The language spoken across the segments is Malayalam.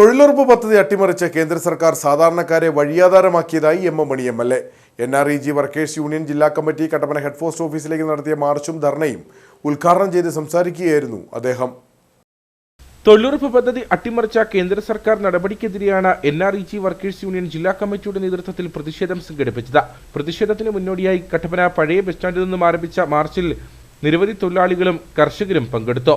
തൊഴിലുറപ്പ് പദ്ധതി അട്ടിമറിച്ച് കേന്ദ്ര സർക്കാർ സാധാരണക്കാരെ വഴിയാധാരമാക്കിയതായി M M Mani M L A. N R E G workers union ജില്ലാ കമ്മിറ്റി കട്ടപ്പന ഹെഡ് പോസ്റ്റ് ഓഫീസിലേക്ക് നടത്തിയ മാർച്ചും ധർണയും ഉദ്ഘാടനം ചെയ്ത് സംസാരിക്കുകയായിരുന്നു അദ്ദേഹം. തൊഴിലുറപ്പ് പദ്ധതി അട്ടിമറിച്ച കേന്ദ്ര സർക്കാർ നടപടിക്കെതിരെയാണ് N R E G workers union ജില്ലാ കമ്മിറ്റിയുടെ നേതൃത്വത്തിൽ പ്രതിഷേധം സംഘടിപ്പിച്ചത്. പ്രതിഷേധത്തിന് മുന്നോടിയായി കട്ടപ്പന പഴയ ബസ് സ്റ്റാൻഡിൽ നിന്നും ആരംഭിച്ച മാർച്ചിൽ നിരവധി തൊഴിലാളികളും കർഷകരും പങ്കെടുത്തു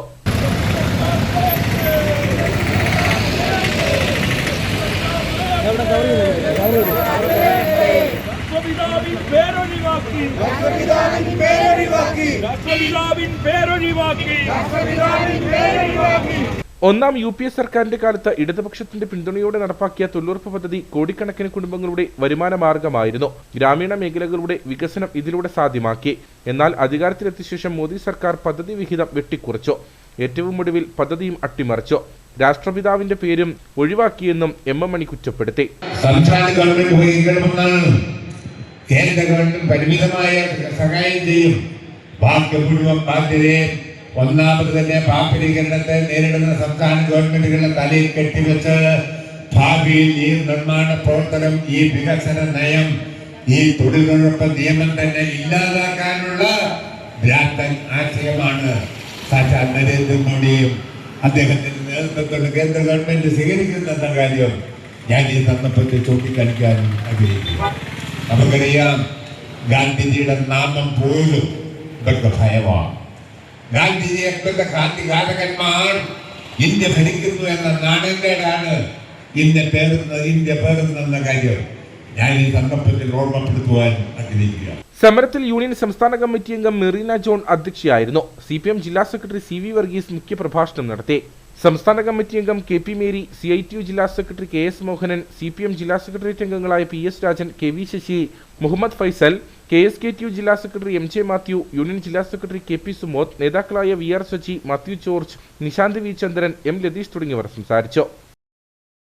രാഷ്ട്രപിതാവിൻ പേരൊഴിവാക്കി. രാഷ്ട്രപിതാവിൻ പേരൊഴിവാക്കി. ഒന്നാം യു പി എ സർക്കാരിന്റെ കാലത്ത് ഇടതുപക്ഷത്തിന്റെ പിന്തുണയോടെ നടപ്പാക്കിയ തൊഴിലുറപ്പ് പദ്ധതി കോടിക്കണക്കിന് കുടുംബങ്ങളുടെ വരുമാന മാർഗമായിരുന്നു. ഗ്രാമീണ മേഖലകളുടെ വികസനം ഇതിലൂടെ സാധ്യമാക്കി. എന്നാൽ അധികാരത്തിലെത്തിയ ശേഷം മോദി സർക്കാർ പദ്ധതി വിഹിതം വെട്ടിക്കുറച്ചു. ഏറ്റവും ഒടുവിൽ പദ്ധതിയും അട്ടിമറിച്ചു. രാഷ്ട്രപിതാവിന്റെ പേരും ഒഴിവാക്കിയെന്നും എം എം മണി കുറ്റപ്പെടുത്തി. കേന്ദ്ര ഗവൺമെന്റ് പരിമിതമായ സഹായം ചെയ്യും. ബാക്കി മുഴുവൻ ബാധ്യതയെ ഒന്നാമത് തന്നെ പാപ്പരീകരണത്തെ നേരിടുന്ന സംസ്ഥാന ഗവൺമെന്റുകളുടെ തലയിൽ കെട്ടിവെച്ച് ഭാവിയിൽ ഈ നിർമ്മാണ പ്രവർത്തനം ഈ വികസന നയം ഈ തൊഴിലുറപ്പ് നിയമം തന്നെ ഇല്ലാതാക്കാനുള്ള ഭ്രാന്തൻ ആശയമാണ് സാക്ഷാൽ നരേന്ദ്രമോദിയും അദ്ദേഹത്തിന്റെ നേതൃത്വത്തോട് കേന്ദ്ര ഗവൺമെന്റ് സ്വീകരിക്കുന്നെന്ന കാര്യം ഞാൻ ഈ സന്ദർഭത്തിൽ ചൂണ്ടിക്കാണിക്കാൻ ആഗ്രഹിക്കുന്നു. നമുക്കറിയാം ഗാന്ധിജിയുടെ നാമം പോലും ഇതൊക്കെ ഭയമാണ്. ഗാന്ധിജിയെ എന്തൊക്കെ ക്രാന്തികാരകന്മാർ ഇന്ത്യ ഭരിക്കുന്നു എന്ന നാണയക്കേടാണ് ഇന്ത്യ പേറുന്നത് ഇന്ത്യ പേറുന്നെന്ന കാര്യം ഞാൻ ഈ സന്ദർഭത്തിൽ ഓർമ്മപ്പെടുത്തുവാൻ ആഗ്രഹിക്കുക സമരത്തിൽ യൂണിയൻ സംസ്ഥാന കമ്മിറ്റി അംഗം മെറീന ജോൺ അധ്യക്ഷയായിരുന്നു. സി പി എം ജില്ലാ സെക്രട്ടറി സി വി വർഗീസ് മുഖ്യപ്രഭാഷണം നടത്തി. സംസ്ഥാന കമ്മിറ്റി അംഗം K P Mary C I T U ജില്ലാ secretary K S Mohanan C P M ജില്ലാ സെക്രട്ടേറിയറ്റ് അംഗങ്ങളായ P S Rajan K V Sasi Muhammad Faisal K S K T U ജില്ലാ secretary M J Mathew union ജില്ലാ സെക്രട്ടറി കെ പി സുമോദ് നേതാക്കളായ V R Sasi Mathew George Nishanth V Chandran M Latheesh തുടങ്ങിയവർ സംസാരിച്ചു.